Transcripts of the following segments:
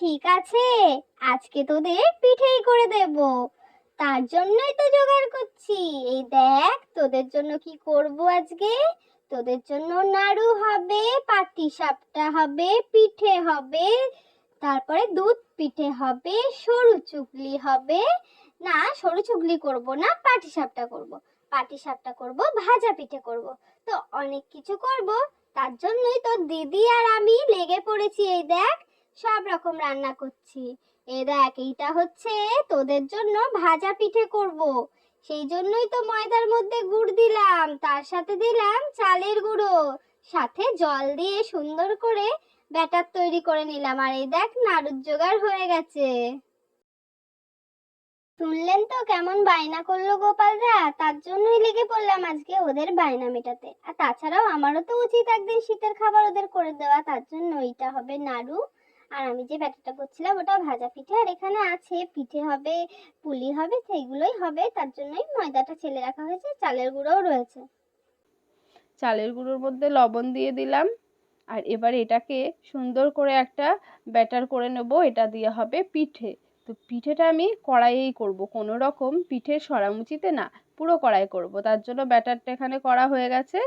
ঠিক আছে, আজকে তোদের পিঠেই করে দেব। তার জন্যই তো জোগাড় করছি। এই দেখ, তোদের জন্য কি করব আজকে? তোদের জন্য নাড়ু হবে, পাটি সাপটা হবে, পিঠে হবে, তারপরে দুধ পিঠে হবে, সরু চুগলি হবে। না, সরু চুগলি করব না, পাটি সাপটা করব। পাটি সাপটা করব, ভাজা পিঠে করব। তো অনেক কিছু করব। তার জন্যই তো দিদি আর আমি লেগে পড়েছি, এই দেখ। সব রকম রান্না করছি। এই দেখ, এইটা হচ্ছে তোদের জন্য ভাজা পিঠে করব। সেই জন্যই তো ময়দার মধ্যে গুড় দিলাম। তার সাথে দিলাম চালের গুঁড়ো। সাথে জল দিয়ে সুন্দর করে ব্যাটার তৈরি করে নিলাম। আর এই দেখ, নাড়ুর জোগাড় হয়ে গেছে। শুনলেন তো কেমন বায়না করল গোপালরা? তার জন্যই লেগে পড়লাম আজকে ওদের বায়না মেটাতে। আর তাছাড়াও আমারও তো উচিত একদিন শীতের খাবার ওদের করে দেওয়া। তার জন্য ওইটা হবে নাড়ু। আর আমি যে ব্যাটারটা করছিলাম ওটা ভাজা পিঠে, আর এখানে আছে পিঠে হবে, পুলি হবে, সেইগুলোই হবে, তার জন্যই ময়দাটা ছেলে রাখা হয়েছে, চালের গুঁড়োও রয়েছে। চালের গুঁড়োর মধ্যে লবণ দিয়ে দিলাম, আর এবার এটাকে সুন্দর করে একটা ব্যাটার করে নেব, এটা দিয়ে হবে পিঠে। তো পিঠেটা আমি কড়াইয়েই করব, কোনো রকম পিঠের সরামুচিতে না, পুরো কড়াই করব, তার জন্য ব্যাটারটা এখানে করা হয়ে গেছে।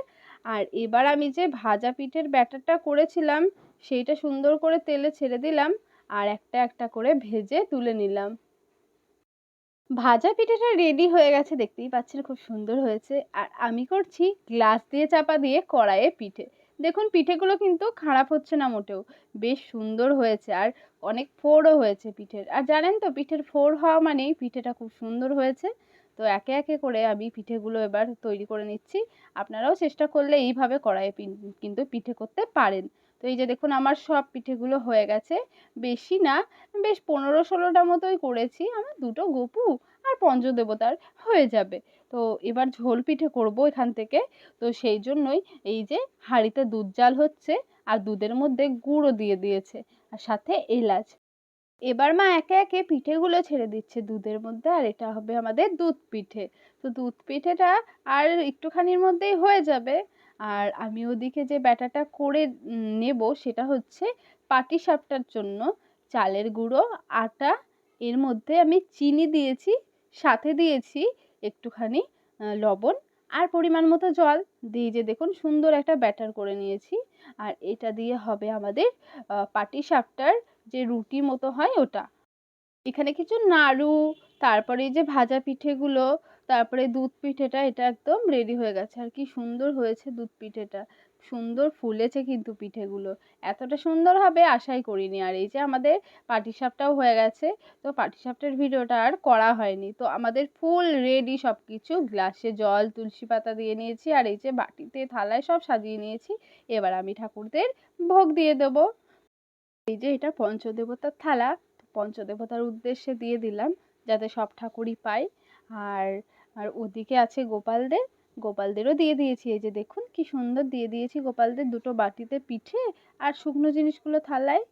আর এবার আমি যে ভাজা পিঠের ব্যাটারটা করেছিলাম সেইটা সুন্দর করে তেলে ছেড়ে দিলাম আর একটা একটা করে ভেজে তুলে নিলাম। ভাজা পিঠেটা রেডি হয়ে গেছে, দেখতেই পাচ্ছেন খুব সুন্দর হয়েছে। আর আমি করছি গ্লাস দিয়ে চাপা দিয়ে কড়াইয়ে পিঠে। দেখুন, পিঠেগুলো কিন্তু খারাপ হচ্ছে না মোটেও। বেশ সুন্দর হয়েছে আর অনেক ফোড়ও হয়েছে পিঠের। আর জানেন তো, পিঠের ফোড় হওয়া মানেই পিঠেটা খুব সুন্দর হয়েছে। তো একে একে করে আমি পিঠেগুলো এবার তৈরি করে নিচ্ছি। আপনারাও চেষ্টা করলে এইভাবে কড়াইয়ে কিন্তু পিঠে করতে পারেন। তো এই যে দেখুন আমার সব পিঠেগুলো হয়ে গেছে। বেশি না, বেশ পনেরো ষোলোটা মতোই করেছি। আমার দুটো গপু আর পঞ্চদেবতার হয়ে যাবে। তো এবার ঝোল পিঠে করব এখান থেকে। তো সেই জন্যই এই যে হাঁড়িতে দুধ জাল হচ্ছে আর দুধের মধ্যে গুঁড়ো দিয়ে দিয়েছে আর সাথে এলাচ। এবার মা একে একে পিঠেগুলো ছেড়ে দিচ্ছে দুধের মধ্যে আর এটা হবে আমাদের দুধ পিঠে। তো দুধ পিঠেটা আর একটুখানির মধ্যেই হয়ে যাবে। আর আমি ওদিকে যে ব্যাটাটা করে নেব সেটা হচ্ছে পাটিসাপটার জন্য চালের গুঁড়ো, আটা, এর মধ্যে আমি চিনি দিয়েছি, সাথে দিয়েছি একটুখানি লবণ আর পরিমাণ মতো জল। দিয়ে যে দেখুন সুন্দর একটা ব্যাটার করে নিয়েছি। আর এটা দিয়ে হবে আমাদের পাটিসাপটার যে রুটি মতো হয় ওটা। এখানে কিছু নাড়ু, তারপরে যে ভাজা পিঠেগুলো তারপরে দুধ পিঠেটা, এটা একদম রেডি হয়ে গেছে। আর কি সুন্দর হয়েছে দুধ পিঠেটা। সুন্দর ফুলেছে কিন্তু পিঠেগুলো। এতটা সুন্দর হবে আশাই করিনি। আর এই যে আমাদের পাটিসাপটাও হয়ে গেছে, তো পাটিসাপটার ভিডিওটা আর করা হয়নি। তো আমাদের ফুল রেডি সব কিছু গ্লাসে জল, তুলসী পাতা দিয়ে নিয়েছি। আর এই যে বাটিতে থালায় সব সাজিয়ে নিয়েছি। এবার আমি ঠাকুরদের ভোগ দিয়ে দেবো। এই যে এটা পঞ্চদেবতার থালা। পঞ্চদেবতার উদ্দেশ্যে দিয়ে দিলাম, যাতে সব ঠাকুরই পায়। আর আর ওদিকে আছে গোপালদের। গোপালদেরও দিয়ে দিয়েছি। এই যে দেখুন কি সুন্দর দিয়ে দিয়েছি গোপালদের দুটো বাটিতে পিঠে আর শুকনো জিনিসগুলো থালায়।